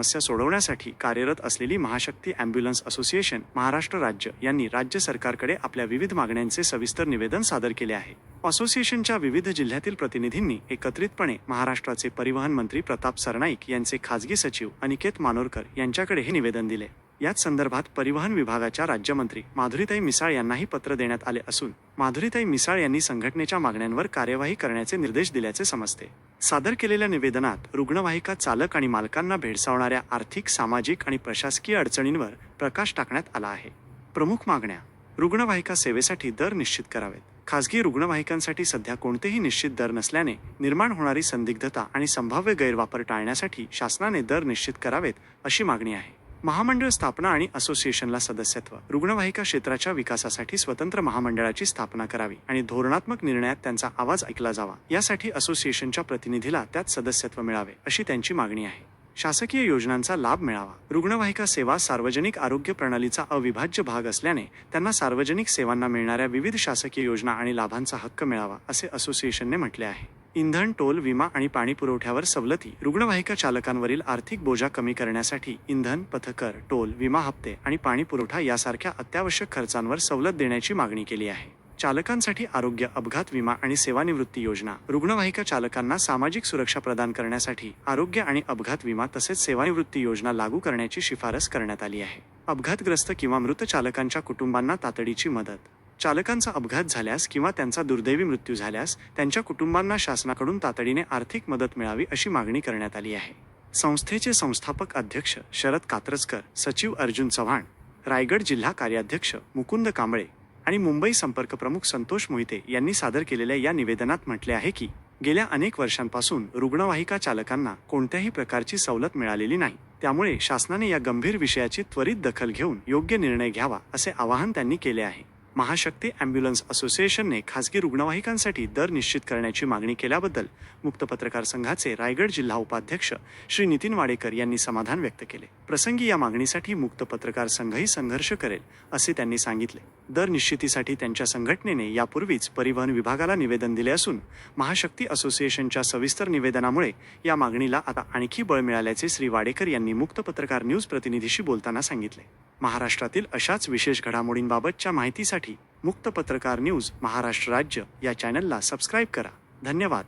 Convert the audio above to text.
समस्या सोडवण्यासाठी कार्यरत असलेली महाशक्ती अँब्युलन्स असोसिएशन महाराष्ट्र राज्य यांनी राज्य सरकारकडे आपल्या विविध मागण्यांचे सविस्तर निवेदन सादर केले आहे. असोसिएशनच्या विविध जिल्ह्यातील प्रतिनिधींनी एकत्रितपणे महाराष्ट्राचे परिवहन मंत्री प्रताप सरनाईक यांचे खासगी सचिव अनिकेत मानोरकर यांच्याकडे हे निवेदन दिले. याच संदर्भात परिवहन विभागाच्या राज्यमंत्री माधुरीताई मिसाळ यांनाही पत्र देण्यात आले असून माधुरीताई मिसाळ यांनी संघटनेच्या मागण्यांवर कार्यवाही करण्याचे निर्देश दिल्याचे समजते. सादर केलेल्या निवेदनात रुग्णवाहिका चालक आणि मालकांना भेडसावणाऱ्या आर्थिक सामाजिक आणि प्रशासकीय अडचणींवर प्रकाश टाकण्यात आला आहे. प्रमुख मागण्या रुग्णवाहिका सेवेसाठी दर निश्चित करावेत. खासगी रुग्णवाहिकांसाठी सध्या कोणतेही निश्चित दर नसल्याने निर्माण होणारी संदिग्धता आणि संभाव्य गैरवापर टाळण्यासाठी शासनाने दर निश्चित करावेत अशी मागणी आहे. महामंडळ स्थापना आणि असोसिएशनला सदस्यत्व. रुग्णवाहिका क्षेत्राच्या विकासासाठी स्वतंत्र महामंडळाची स्थापना करावी आणि धोरणात्मक निर्णयात त्यांचा आवाज ऐकला जावा. यासाठी असोसिएशनच्या प्रतिनिधीला त्यात सदस्यत्व मिळावे अशी त्यांची मागणी आहे. शासकीय योजनांचा लाभ मिळावा. रुग्णवाहिका सेवा सार्वजनिक आरोग्य प्रणालीचा अविभाज्य भाग असल्याने त्यांना सार्वजनिक सेवांना मिळणाऱ्या विविध शासकीय योजना आणि लाभांचा हक्क मिळावा असे असोसिएशनने म्हटले आहे. इंधन टोल विमा आणि पाणी पुरवठ्यावर सवलती. रुग्णवाहिका चालकांवरील आर्थिक बोजा कमी करण्यासाठी इंधन पथकर टोल विमा हप्ते आणि पाणी पुरवठा यासारख्या अत्यावश्यक खर्चांवर सवलत देण्याची मागणी केली आहे. चालकांसाठी आरोग्य अपघात विमा आणि सेवानिवृत्ती योजना. रुग्णवाहिका चालकांना सामाजिक सुरक्षा प्रदान करण्यासाठी आरोग्य आणि अपघात विमा तसेच सेवानिवृत्ती योजना लागू करण्याची शिफारस करण्यात आली आहे. अपघातग्रस्त किंवा मृत चालकांच्या कुटुंबांना तातडीची मदत. चालकांचा अपघात झाल्यास किंवा त्यांचा दुर्दैवी मृत्यू झाल्यास त्यांच्या कुटुंबांना शासनाकडून तातडीने आर्थिक मदत मिळावी अशी मागणी करण्यात आली आहे. संस्थेचे संस्थापक अध्यक्ष शरद कात्रजकर सचिव अर्जुन चव्हाण रायगड जिल्हा कार्याध्यक्ष मुकुंद कांबळे आणि मुंबई संपर्क प्रमुख संतोष मोहिते यांनी सादर केलेल्या या निवेदनात म्हटले आहे की गेल्या अनेक वर्षांपासून रुग्णवाहिका चालकांना कोणत्याही प्रकारची सवलत मिळालेली नाही. त्यामुळे शासनाने या गंभीर विषयाची त्वरित दखल घेऊन योग्य निर्णय घ्यावा असे आवाहन त्यांनी केले आहे. महाशक्ती अँब्युलन्स असोसिएशनने खासगी रुग्णवाहिकांसाठी दर निश्चित करण्याची मागणी केल्याबद्दल मुक्त पत्रकार संघाचे रायगड जिल्हा उपाध्यक्ष श्री नितीन वाडेकर यांनी समाधान व्यक्त केले. प्रसंगी या मागणीसाठी मुक्त पत्रकार संघही संघर्ष करेल असे त्यांनी सांगितले. दर निश्चितीसाठी त्यांच्या संघटनेने यापूर्वीच परिवहन विभागाला निवेदन दिले असून महाशक्ती असोसिएशनच्या सविस्तर निवेदनामुळे या मागणीला आता आणखी बळ मिळाल्याचे श्री वाडेकर यांनी मुक्त पत्रकार न्यूज प्रतिनिधीशी बोलताना सांगितले. महाराष्ट्रातील अशाच विशेष घडामोडींबाबतच्या माहितीसाठी मुक्त पत्रकार न्यूज महाराष्ट्र राज्य या चॅनलला सबस्क्राईब करा. धन्यवाद.